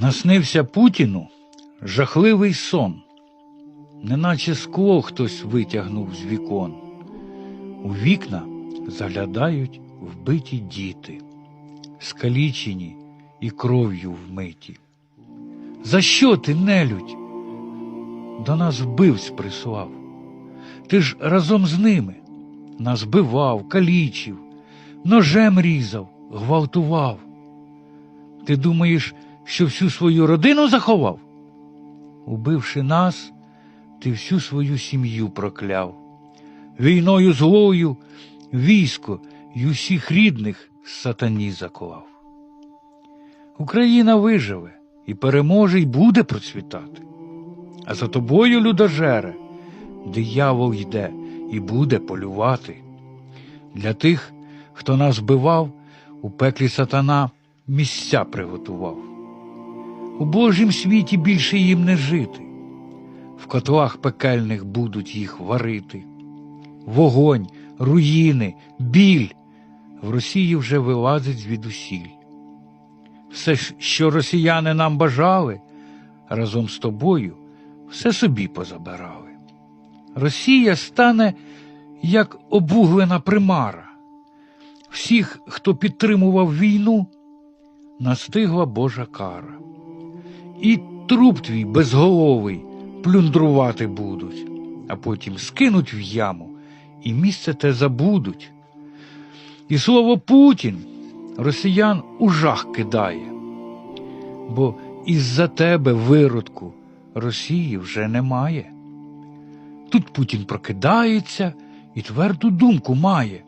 Наснився Путіну жахливий сон, неначе скло хтось витягнув з вікон. У вікна заглядають вбиті діти, скалічені і кров'ю вмиті. За що ти, нелюдь? До нас вбивць прислав. Ти ж разом з ними нас бивав, калічив, ножем різав, гвалтував. Ти думаєш, що всю свою родину заховав? Убивши нас, ти всю свою сім'ю прокляв. Війною злою військо й усіх рідних сатані заклав. Україна виживе і переможе, й буде процвітати. А за тобою, людожере, диявол йде і буде полювати. Для тих, хто нас бивав, у пеклі сатана місця приготував. У Божім світі більше їм не жити, в котлах пекельних будуть їх варити. Вогонь, руїни, біль в Росії вже вилазить звідусіль. Все, що росіяни нам бажали, разом з тобою все собі позабирали. Росія стане як обуглена примара. Всіх, хто підтримував війну, настигла Божа кара. І труп твій безголовий плюндрувати будуть, а потім скинуть в яму і місце те забудуть. І слово Путін росіян у жах кидає, бо із-за тебе виродку Росії вже немає. Тут Путін прокидається і тверду думку має,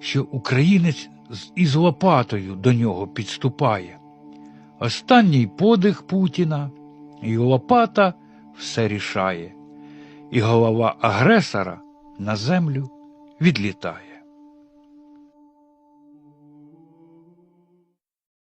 що українець із лопатою до нього підступає. Останній подих Путіна, і лопата все рішає, і голова агресора на землю відлітає.